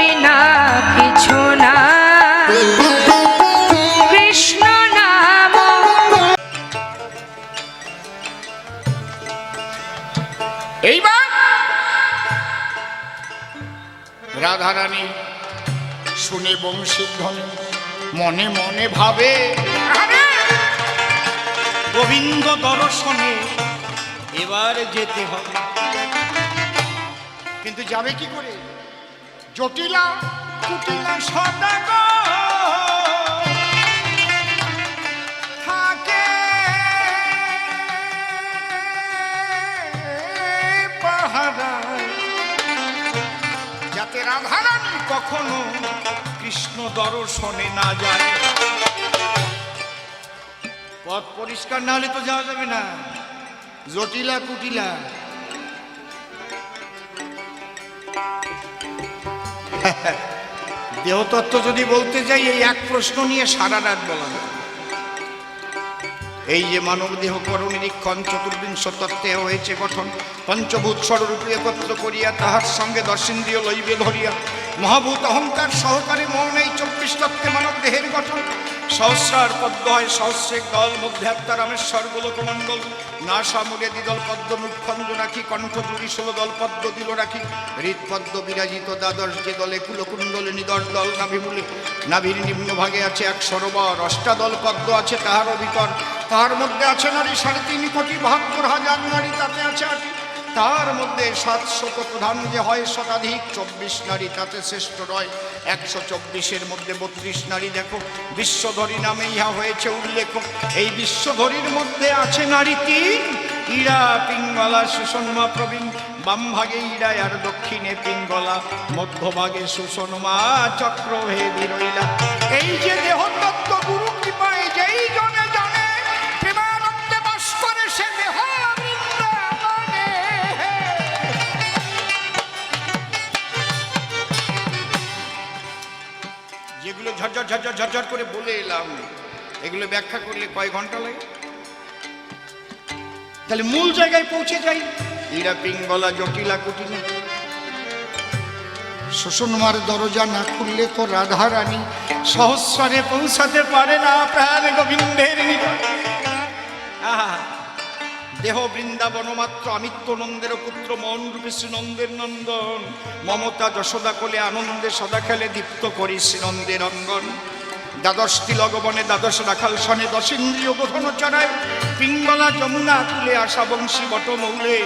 বিনা কিছু না। কৃষ্ণ নাম। এইবার রাধারানী শুনে বংশীর ধ্বনি মনে মনে ভাবে গোবিন্দ দর্শনে এবার যেতে হবে। কিন্তু যাবে কি করে? জটিলা, কুটিলা সদাগ থাকে পাহারায় যাতে রাধারানী কখনো কৃষ্ণ দর্শনে না যায়। পথ পরিষ্কার না হলে তো যাওয়া যাবে না। জটিলা, কুটিলা। দেহতত্ত্ব যদি বলতে যাই, এই এক প্রশ্ন নিয়ে সারা রাত বলা এই যে মানব দেহ কর নিরীক্ষণ চতুর্বিংশ তত্ত্বে হয়েছে গঠন, পঞ্চভূত স্বরূপে একত্র করিয়া তাহার সঙ্গে দর্শিন্দ্রিয় লইবে ধরিয়া, মহাভূত অহংকার সহকারে মন এই চব্বিশ তত্ত্বে মানব দেহের গঠন সহস্রার পদ্ম হয় সহস্রেক দল মধ্যে আত্মা রামেশ্বর গোলকমণ্ডল। নাসা মূলে দ্বিদল পদ্ম মুখখণ্ড রাখি কণ্ঠ জুড়ি ষোলো দল পদ্ম দিল রাখি হৃদপদ্ম বিরাজিত দ্বাদশ যে দলে কুলকুণ্ডলে নিদর্শ দল, নাভিমূলে নাভির নিম্ন ভাগে আছে এক সরোবর। অষ্টাদল পদ্ম আছে তাহার ভিতর তাহার মধ্যে আছে নারী সাড়ে তিন কোটি বাহাত্তর হাজার নারী, তাতে আছে আটি তার মধ্যে সাতশত প্রধান যে হয় শতাধিক, চব্বিশ নারী তাতে শ্রেষ্ঠ নয়, একশো চব্বিশের মধ্যে বত্রিশ নারী দেখো, বিশ্বধরী নামে ইহা হয়েছে উল্লেখ। এই বিশ্বধরীর মধ্যে আছে নারী তিন, ইরা, পিঙ্গলা সুষন্মা প্রবীণ। বাম ভাগে ইরা, আর দক্ষিণে পিঙ্গলা। মধ্যভাগে সুষন্মা চক্রভেদী রইলা। এই যে দেহতত্ত্ব ঝরঝর ঝরঝর করে বলে এলাম। এগুলো ব্যাখ্যা করলে কয় ঘণ্টা লাগে? তাহলে মূল জায়গায় পৌঁছে যাই। ইরা পিঙ্গলা জটিলা কুটিলা শোষণমার দরজা না খুললে তো রাধারানী সহস্রে পৌঁছাতে পারে না প্রাণ গোবিন্দের নিকট। আহা দেহ বৃন্দাবন মাত্র আমিত্য নন্দের পুত্র মন রূপে শ্রীনন্দের নন্দন। মমতা যশোদা কোলে আনন্দে সদা খেলে দীপ্ত করি শ্রীনন্দের অঙ্গন। দ্বাদশ তিলগবনে দ্বাদশ রাখাল সনে দশ ইন্দ্রিয় বোধন চড়ায় পিঙ্গলা যমুনা তুলে আসা বংশী বটমৌলে।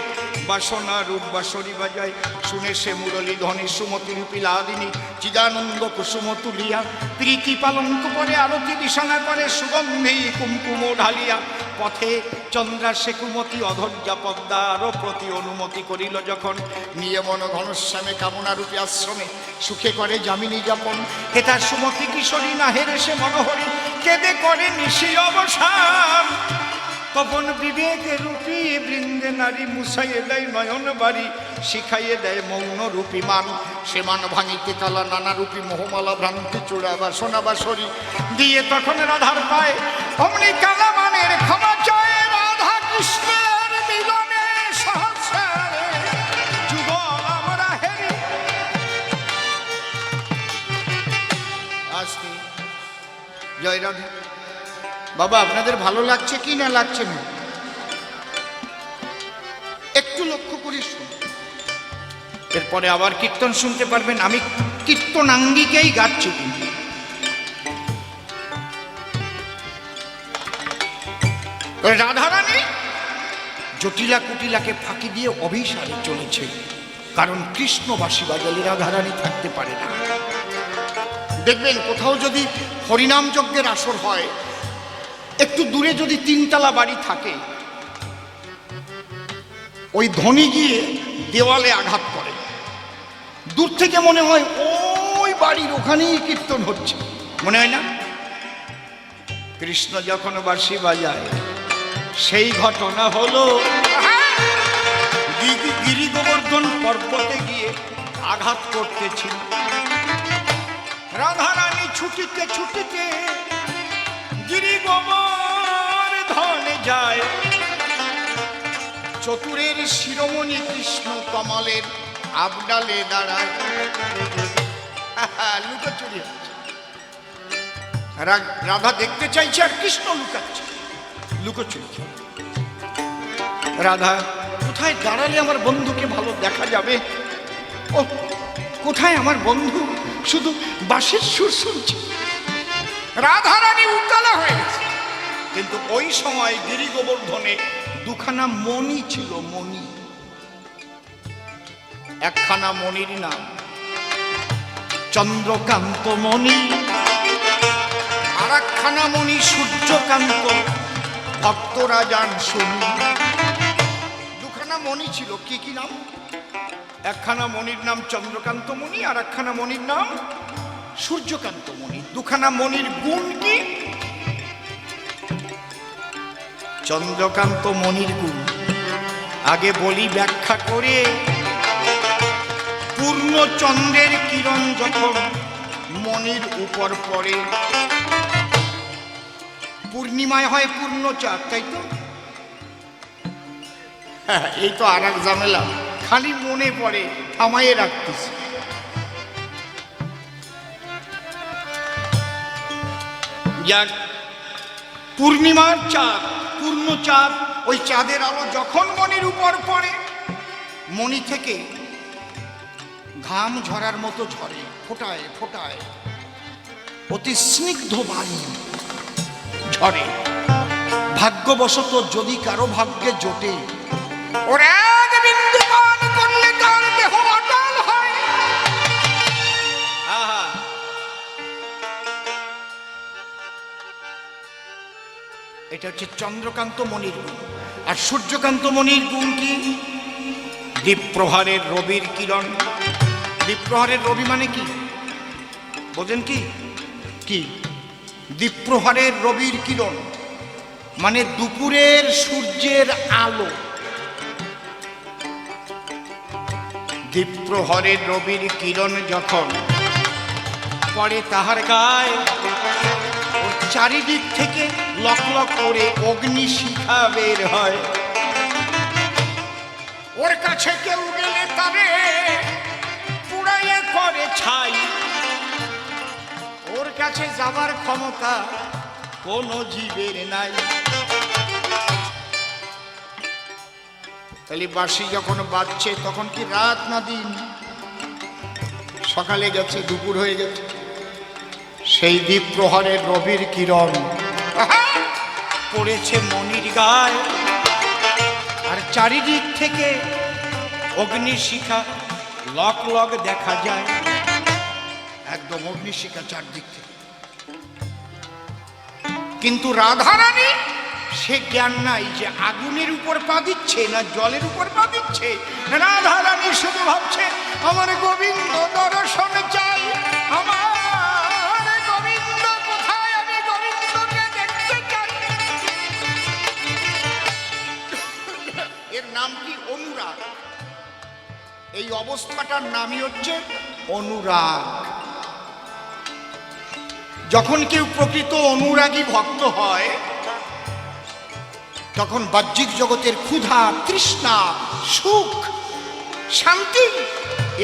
বাসনা রূপ বাসরি বাজায়, শুনে সে মুরলী ধনী সুমতি রূপী লাদিনী চিদানন্দ কুসুম তুলিয়া। প্রীতি পালঙ্ক করে, আরতি বিছানা করে, সুগন্ধি কুমকুম ঢালিয়া। পথে চন্দ্রা সেকুমতি অধৈর্যা পদ্মারও প্রতি অনুমতি করিল যখন। নিয়ে মন ঘনশ্যামে কামনারূপী আশ্রমে, সুখে করে যামিনী যাপন। হেতার সুমতি কিশোরী না হেরে সে মনোহরি, কেঁদে করে নিশি অবসান। তপন বিবেকে রূপী বৃন্দে নারী মুসাইয়ে দেয় নয়ন বাড়ি শিখাইয়ে দেয় মৌন রূপী মান। সে মান ভাঙিতে কালা নানা রূপী মোহমালা ভ্রান্তি চূড়া বাসনা বাসরি দিয়ে তখন রাধার পায় অমনি কালামানের ক্ষমা চায় রাধা আসতে জয় রাধে। বাবা, আপনাদের ভালো লাগছে কি না লাগছে না? একটু লক্ষ্য করে শুনুন। এরপরে আবার কীর্তন শুনতে পারবেন। আমি কীর্তনাঙ্গিকেই গাচ্ছি। কিন্তু রাধারানী জটিলা কুটিলাকে ফাঁকি দিয়ে অভিসারে চলেছে। কারণ কৃষ্ণবাসী বাজালে রাধারানী থাকতে পারে না। দেখবেন, কোথাও যদি হরিনাম যজ্ঞের আসর হয় একটু দূরে যদি তিনতলা বাড়ি থাকে, ওই ধ্বনি গিয়ে দেওয়ালে আঘাত করে। দূর থেকে মনে হয় ওই বাড়ির ওখানেই কীর্তন হচ্ছে। মনে হয় না? কৃষ্ণ যখন বাঁশি বাজায়, সেই ঘটনা হলো গিরি গোবর্ধন পর্বতে গিয়ে আঘাত করতেছিল। রাধারানী ছুটিতে ছুটিতে গোবর ধন যায়। চতুরের শিরোমণি কৃষ্ণ কমলের আবডালে দাঁড়ায়। রাধা দেখতে চাইছে আর কৃষ্ণ লুকাচ্ছে। লুকোচুরি। রাধা, কোথায় দাঁড়ালে আমার বন্ধুকে ভালো দেখা যাবে? ও কোথায় আমার বন্ধু? শুধু বাঁশির সুর শুনছে। রাধা রানী উত্তালা হয়ে গেছে। কিন্তু ওই সময় গিরি গোবর্ধনে দুখানা মণি ছিল, মণি। একখানা মণির নাম, চন্দ্রকান্ত মণি। আর একখানা মণি সূর্যকান্ত ভক্তরা যান শুনি। দুখানা মণি ছিল, কি কি নাম? একখানা মণির নাম চন্দ্রকান্ত মণি, আর একখানা মণির নাম সূর্যকান্ত মণি দুখানা মণির গুণ কি? চন্দ্রকান্ত মণির গুণ আগে বলি ব্যাখ্যা করে। পূর্ণ চন্দ্রের কিরণ যখন মণির উপর পড়ে পূর্ণিমায় হয় পূর্ণ চাঁদ তাই তো? হ্যাঁ, এই তো আর এক ঝামেলা। খালি মনে পড়ে থামাইয়ে রাখতেছি। যাক, পূর্ণিমার চাঁদ পূর্ণ চাঁদ ওই চাঁদের আলো যখন মনির উপর পড়ে, মণি থেকে ঘাম ঝরার মতো ঝরে, ফোটায় ফোটায়, অতি স্নিগ্ধ বাণী ঝরে। ভাগ্যবশত যদি কারও ভাগ্যে জোটে, ওর এটা হচ্ছে চন্দ্রকান্ত মণির গুণ। আর সূর্যকান্ত মণির গুণ কি? দীপপ্রহারের রবির কিরণ। দীপপ্রহারের রবি মানে কি? বোঝেন কি? কি? দীপপ্রহারের রবির কিরণ মানে দুপুরের সূর্যের আলো। দীপপ্রহরের রবির কিরণ যখন পরে তাহার গায়ে চারিদিক থেকে লক লক করে অগ্নি শিখা বের হয়। ওর কাছে কেউ গেলে তবে পুড়াইয়ে করে ছাই। ওর কাছে যাবার ক্ষমতা কোনো জীবের নাই। তাহলে বাসি যখন বাজছে, তখন কি রাত না দিন? সকালে গেছে, দুপুর হয়ে গেছে। সেই দ্বীপ প্রহরের রবির কিরণ! পড়েছে মনির গায়ে। আর চারিদিক থেকে অগ্নিশিখা লক লক দেখা যায়। একদম অগ্নিশিখা চারদিক থেকে। কিন্তু রাধারানী, সে জ্ঞান নাই যে আগুনের উপর পা দিচ্ছে না জলের উপর পা দিচ্ছে। রাধারানী শুধু ভাবছে, আমার গোবিন্দ অবস্থাটার নামই হচ্ছে অনুরাগ। যখন কেউ প্রকৃত অনুরাগী ভক্ত হয়, তখন বাহ্যিক জগতের ক্ষুধা, তৃষ্ণা, সুখ, শান্তি,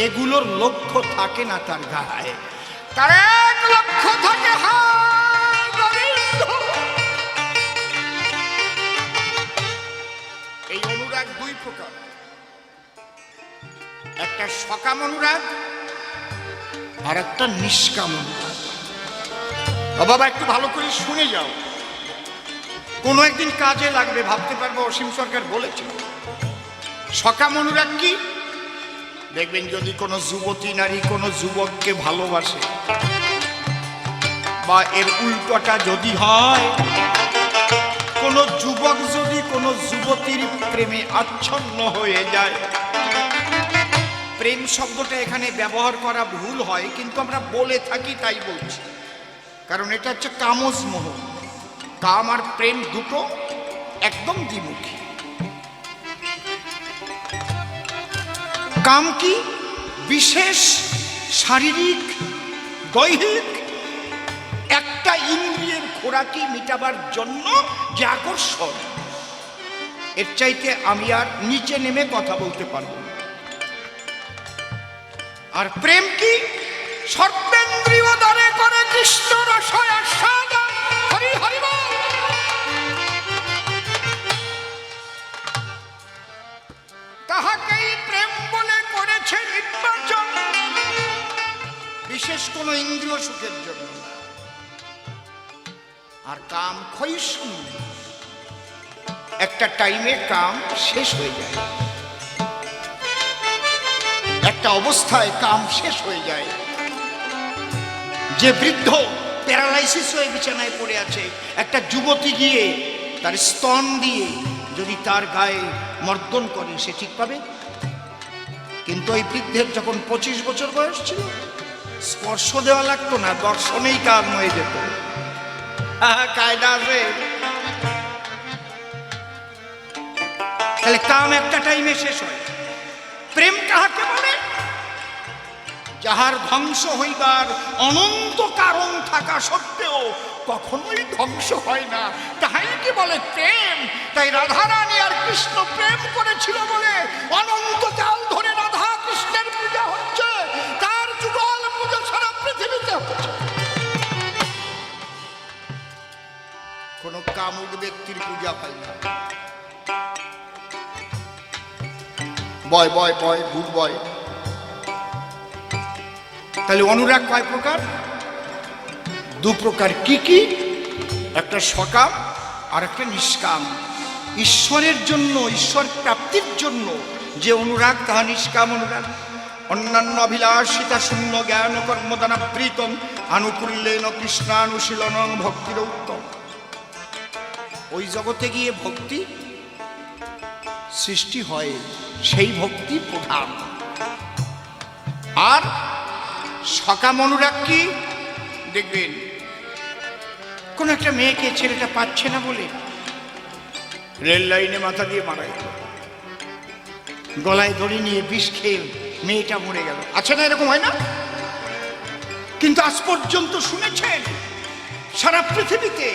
এগুলোর লক্ষ্য থাকে না তার গায়ে। তার সকাম অনুরাগ আর একটা নিষ্কাম অনুরাগ। বাবা, একটু ভালো করে শুনে যাও। কোনো একদিন কাজে লাগবে, ভাবতে পারব, অসীম সরকার বলেছে। সকাম অনুরাগ কি? দেখবেন যদি কোনো যুবতী নারী কোনো যুবককে ভালোবাসে, বা এর উল্টোটা যদি হয়, কোনো যুবক যদি কোনো যুবতীর প্রেমে আচ্ছন্ন হয়ে যায় প্রেম শব্দটা এখানে ব্যবহার করা ভুল হয়, কিন্তু আমরা বলে থাকি তাই বলছি। কারণ এটা হচ্ছে কামজ মোহ। কাম আর প্রেম দুটো একদম দ্বিমুখী। কাম কি? বিশেষ, শারীরিক, দৈহিক, একটা ইন্দ্রিয়ের খোরাকি মিটাবার জন্য যে আকর্ষণ। এর চাইতে আমি আর নিচে নেমে কথা বলতে পারব না। আর প্রেম কি? সর্বেন্দ্রীয় দানে করে কৃষ্ণ রসয়া সাদান হরি হরি তাহাকেই প্রেম বলে করেছে নির্বাচন। বিশেষ কোন ইন্দ্রিয় সুখের জন্য আর কাম ক্ষয়িষ্ণু। একটা টাইমে কাম শেষ হয়ে যায়। একটা অবস্থায় কাম শেষ হয়ে যায়। যে বৃদ্ধ প্যারালাইসিস হয়ে বিছানায় পড়ে আছে, একটা যুবতী গিয়ে তার স্তন দিয়ে যদি তার গায়ে মর্দন করে, সে ঠিক পাবে? কিন্তু ওই বৃদ্ধের যখন পঁচিশ বছর বয়স ছিল, স্পর্শ দেওয়া লাগতো না, দর্শনেই কাম হয়ে যেত। কায়দা আছে। তাহলে কাম একটা টাইমে শেষ হয়। প্রেম কাহাকে বলে? যাহার ধ্বংস হইবার অনন্ত কারণ থাকা সত্ত্বেও কখনোই ধ্বংস হয় না। তাহাই কি বলে প্রেম? তাই রাধারানী আর কৃষ্ণ প্রেম করেছিল বলে অনন্ত কাল ধরে রাধা কৃষ্ণের পূজা হচ্ছে। তার যুগল পূজা সারা পৃথিবীতে হচ্ছে। কোন কামুক ব্যক্তির পূজা হয় না। Boy boy boy good boy. তাহলে অনুরাগ কয় প্রকার? দু প্রকার। কি কি? একটা সকাম আর একটা নিষ্কাম। ঈশ্বরের জন্য, ঈশ্বর প্রাপ্তির জন্য যে অনুরাগ, তাহা নিষ্কাম অনুরাগ। অন্যান্য অভিলাষিতা শূন্য জ্ঞান কর্মদানাবৃতম আনুকূল্যেন কৃষ্ণানুশীলন ভক্তির উত্তম। ওই জগতে গিয়ে ভক্তি সৃষ্টি হয়, সেই ভক্তি প্রধান। আর সকাম অনুরাগ কি দেখবেন, কোন একটা মেয়েকে ছেলেটা পাচ্ছে না বলে রেল লাইনে মাথা দিয়ে মারা গেল। গলায় দড়ি নিয়ে বিষ খেয়ে মেয়েটা মরে গেল। আছে না এরকম হয় না? কিন্তু আজ পর্যন্ত শুনেছেন, সারা পৃথিবীতে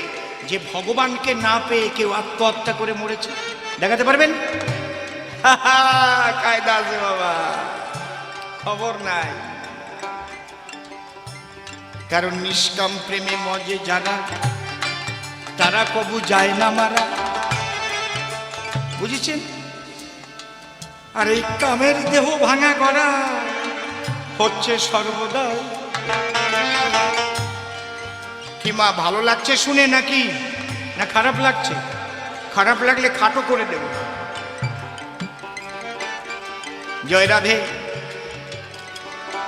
যে ভগবানকে না পেয়ে কেউ আত্মহত্যা করে মরেছে? দেখাতে পারবেন? কায়দা আছে বাবা। খবর নাই। কারণ নিষ্কাম প্রেমে মজে যারা, তারা কবু যায় না মারা। বুঝেছেন? আর এই কামের দেহ ভাঙা করা হচ্ছে সর্বদা কি মা, ভালো লাগছে শুনে নাকি? না খারাপ লাগছে? খারাপ লাগলে খাটো করে দেব। জয় রাধে।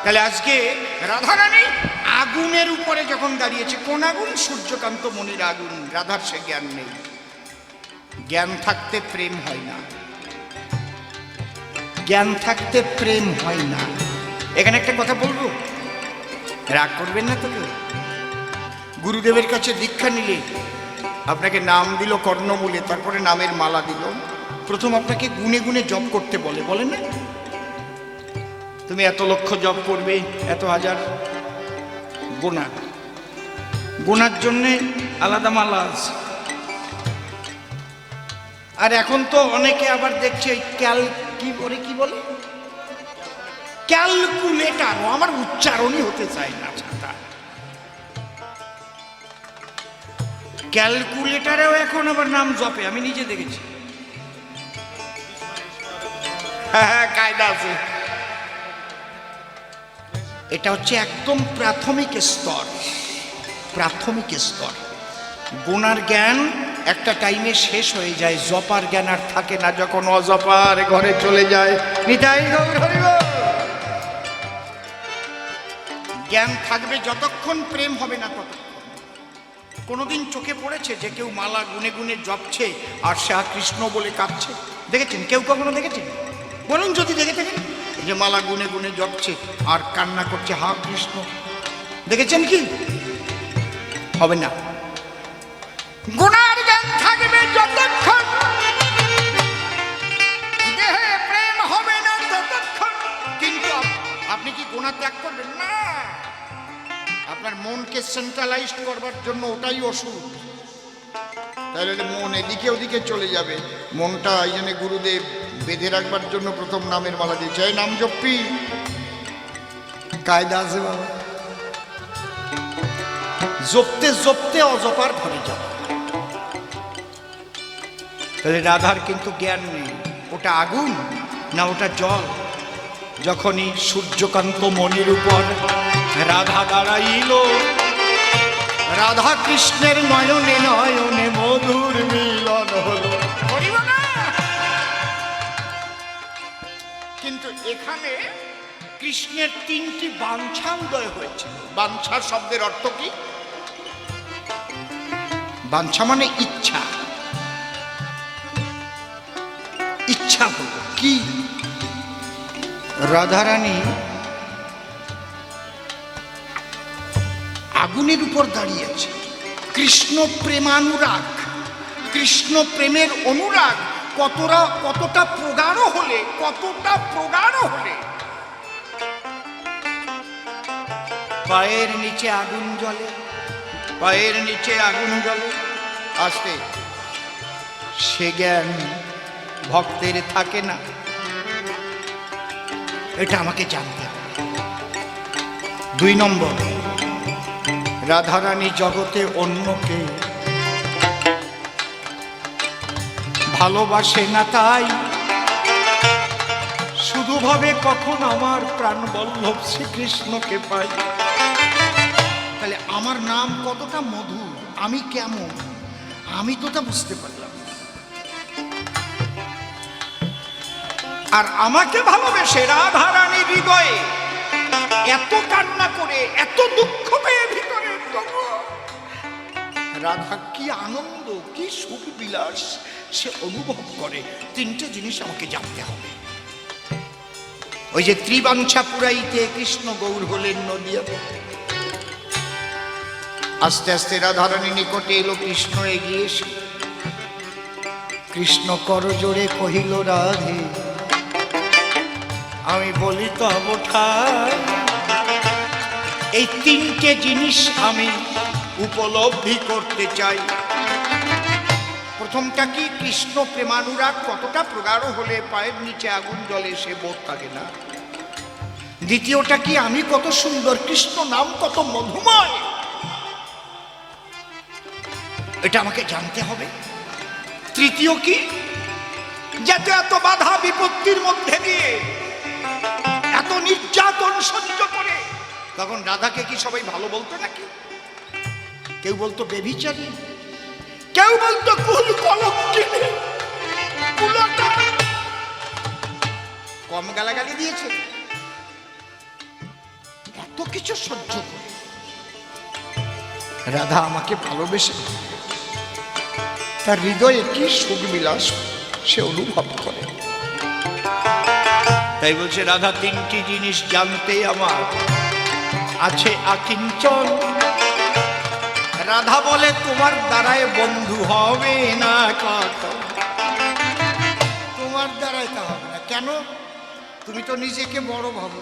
তাহলে আজকে রাধারানী, আগুনের উপরে যখন দাঁড়িয়েছে, কোন আগুন? সূর্যকান্ত মনির আগুন। রাধার সে জ্ঞান নেই। জ্ঞান থাকতে প্রেম হয় না। জ্ঞান থাকতে প্রেম হয় না। এখানে একটা কথা বলব? রাগ করবেন না তো গুরুদেবের কাছে দীক্ষা নিলে, আপনাকে নাম দিল কর্ণমূলে, তারপরে নামের মালা দিল। প্রথম আপনাকে গুনে গুনে জপ করতে বলে বলে না? তুমি এত লক্ষ জপ করবে, এত হাজার গোনা গোনার জন্যে আলাদা মালা আছে। আর এখন তো অনেকে আবার দেখছে ক্যাল, কি বলে কি বলে? ক্যালকুলেটার। আমার উচ্চারণই হতে চায় না, ছাতা। ক্যালকুলেটারেও এখন আবার নাম জপে, আমি নিজে দেখেছি। হ্যাঁ হ্যাঁ কায়দা আছে। এটা হচ্ছে একদম প্রাথমিক স্তর। প্রাথমিক স্তর। গোনার জ্ঞান একটা টাইমে শেষ হয়ে যায়, জপার জ্ঞান আর থাকে না যখন অজপার ঘরে চলে যায়। জ্ঞান থাকবে যতক্ষণ প্রেম হবে না ততক্ষণ। কোনোদিন চোখে পড়েছে যে কেউ মালা গুনে গুনে জপছে আর সে কৃষ্ণ বলে কাঁদছে? দেখেছেন? কেউ কখনো দেখেছেন? বলুন যদি দেখে থাকেন। যে মালা গুনে গুনে জপছে আর কান্না করছে হা কৃষ্ণ। দেখেছেন কি? হবে না। গুণার জ্ঞান থাকবে যতক্ষণ। দেহে প্রেম হবে না ততক্ষণ। কিন্তু আপনি কি গুণা ত্যাগ করবেন? না। আপনার মনকে সেন্ট্রালাইজ করবার জন্য ওটাই ওষুধ তাহলে মন এদিকে ওদিকে চলে যাবে। মনটা এই জন্য গুরুদেব বেঁধে রাখবার জন্য প্রথম নামের মালা দিয়েছে এই নাম জপি। কায়দা আছে বাবা। জপতে জপতে অজপার ঘরে যাবে তাহলে রাধার কিন্তু জ্ঞান নেই। ওটা আগুন না ওটা জল? যখনই সূর্যকান্ত মনির উপর রাধা দাঁড়াইল, রাধা কৃষ্ণের নয়নে নয়নে মধুর মিলন হলো। এখানে কৃষ্ণের তিনটি বাঞ্ছা উদয় হয়েছে। বাঞ্ছা শব্দের অর্থ কি? বাঞ্ছা মানে ইচ্ছা। ইচ্ছা হলো কি? রাধারানী আগুনের উপর দাঁড়িয়েছে কৃষ্ণ প্রেমানুরাগ কৃষ্ণ প্রেমের অনুরাগ কতটা কতটা প্রগাঢ় হলে, কতটা প্রগাঢ় হলে? পায়ের নিচে আগুন জ্বলে, পায়ের নিচে আগুন জ্বলে, আসতে। সে জ্ঞান ভক্তের থাকে না। এটা আমাকে জানতে হবে। দুই নম্বর, রাধারানী জগতে অন্যকে ভালোবাসে না তাই? শুধু ভাবে কখন আমার প্রাণ বল্লভ শ্রীকৃষ্ণকে পাই? তাহলে আমার নাম কতটা মধুর? আমি কেমন? আমি তো তা বুঝতে পারলাম। আর আমাকে ভালোবেসে রাধারানী হৃদয়ে এত কান্না করে, এত দুঃখ পেয়ে ভিতরে রাধা কি আনন্দ, কি সুখ বিলাস সে অনুভব করে। তিনটে জিনিস আমাকে জানতে হবে। ওই যে ত্রিবাঞ্ছা পুরাইতে কৃষ্ণ গৌর হলেন নদিয়াতে আস্তে আস্তে রাধারানী নিকটে এলো কৃষ্ণ এগিয়ে এসে। কৃষ্ণ করজোড়ে কহিল, রাধে, আমি বলি তো এই তিনটে জিনিস আমি উপলব্ধি করতে চাই। প্রথমটা কি কৃষ্ণ প্রেমানুরাগ? কতটা প্রগাঢ় হলে পায়ের নিচে আগুন জলে সে বোধ থাকে না? দ্বিতীয়টা কি আমি কত সুন্দর? কৃষ্ণ নাম কত মধুময়? এটা আমাকে জানতে হবে। তৃতীয় কি? যাতে এত বাধা বিপত্তির মধ্যে দিয়ে এত নির্যাতন সহ্য করে। তখন রাধাকে কি সবাই ভালো বলতো নাকি? কেউ বলতো বেভিচারী কেউ বলতো কুল কলঙ্কিনী কুলটা কম গালাগালি দিয়েছে। এত কিছু সহ্য রাধা আমাকে ভালোবেসে তার হৃদয়ে কি সুখ বিলাস সে অনুভব করে। তাই বলছে, রাধা, তিনটি জিনিস জানতে আমার আছে, আকিঞ্চন। রাধা বলে, তোমার দ্বারায় বন্ধু হবে না কত? তোমার দ্বারায় তা হবে না। কেন? তুমি তো নিজেকে বড় ভাবো।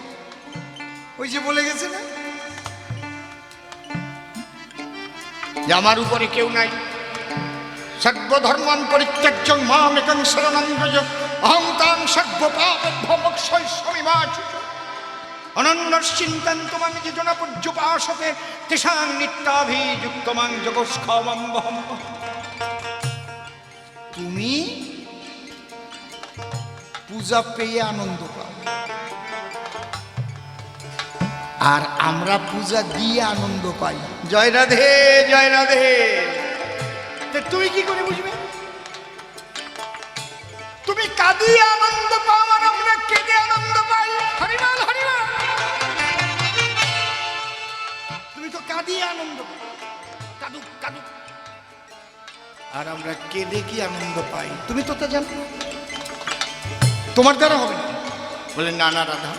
ওই যে বলে গেছে না? যে আমার উপরে কেউ নাই। সর্বধর্মান পরিত্যাজ্য মাম একং শরণং ব্রজ অহং তাং সর্বপাপভ্যমক্ষয় স্বামীমাচুচ। অনন্যশ্চিন্তন তোমাং তেষাং নিত্যাভিযুক্তমাং পূজা পেয়ে আনন্দ পাও। আর আমরা পূজা দিয়ে আনন্দ পাই। জয় রাধে জয় রাধে। তুমি কি করে বুঝবে? তুমি কাঁদিয়ে আনন্দ পাও আর আমরা কেঁদে আনন্দ পাই। হরিমাল কাঁদিয়ে আর আমরা কেঁদে কি আনন্দ পাই? তুমি তো তা জানো। তোমার দ্বারা হবে না। বলে রাধা।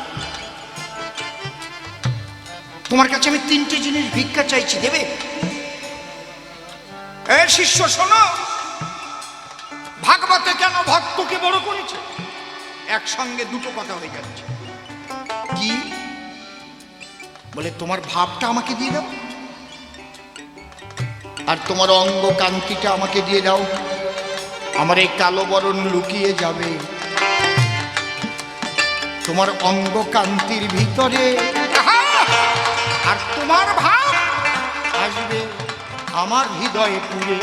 তোমার কাছে আমি তিনটে জিনিস ভিক্ষা চাইছি, দেবে? এ শিষ্য, শোনো। ভাগবতে কেন ভক্তকে বড় করেছে? একসঙ্গে দুটো কথা হয়ে যাচ্ছে। কি? বলে, তোমার ভাবটা আমাকে দিয়ে দাও। আর তোমার অঙ্গ কান্তিটা আমাকে দিয়ে দাও। আমার এই কালো বরণ লুকিয়ে যাবে। তোমার অঙ্গ কান্তির ভিতরে আর তোমার ভাব আসবে আমার হৃদয়ে পুরে